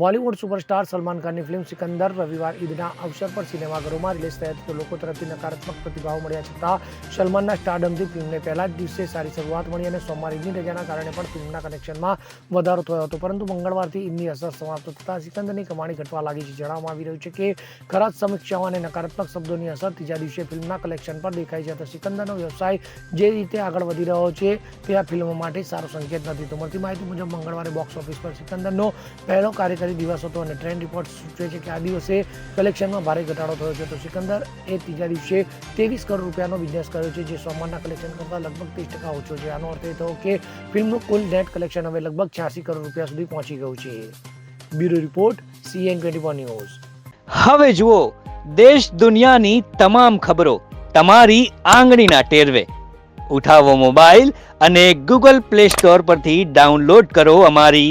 Bollywood superstar Salman ખાનની film Sikandar રવિવાર ઈદના અવસર પર સિનેમાઘરોમાં રિલીઝ થઈ હતી. તો લોકો તરફથી નકારાત્મક પ્રતિભાવ મળ્યા છતાં સલમાનના સ્ટારડમથી ફિલ્મને પહેલા જ દિવસે સારી શરૂઆત મળી અને સોમવાર ઈદની રજાના કારણે પણ ફિલ્મના કનેક્શનમાં વધારો થયો હતો. પરંતુ મંગળવારથી ઈદની અસર સમાપ્ત થતાં સિકંદરની કમાણી ઘટવા લાગી છે. જણાવવામાં આવી રહ્યું છે કે ખરાબ સમીક્ષાઓ અને નકારાત્મક શબ્દોની અસર ત્રીજા દિવસે ફિલ્મના કલેક્શન પર દેખાય છે. તો સિકંદરનો વ્યવસાય જે રીતે આગળ વધી રહ્યો છે તે આ ફિલ્મ માટે સારો સંકેત નથી. તો મળતી માહિતી મુજબ મંગળવારે બોક્સ ઓફિસ પર સિકંદરનો પહેલો કાર્યકારી દિવસ હતો અને ટ્રેન્ડ રિપોર્ટ સૂચવે છે કે આ દિવસે કલેક્શનમાં ભારે ઘટાડો થયો છે. તો સિકંદર એ ત્રીજા દિવસે ત્રેવીસ કરોડ રૂપિયાનો બિઝનેસ કર્યો છે, જે સોમવારના કલેક્શન કરતાં લગભગ ત્રીસ ટકા ઓછો છે. આનો અર્થ એ થયો કે ફિલ્મનું કુલ નેટ કલેક્શન હવે લગભગ છ્યાસી કરોડ રૂપિયા સુધી પહોંચી ગયું છે. Bureau report CN twenty news. હવે જુઓ, દેશ દુનિયાની તમામ ખબરો તમારી આંગળીના ટેરવે. ઉઠાવો મોબાઈલ અને ગૂગલ પ્લે સ્ટોર પરથી ડાઉનલોડ કરો અમારી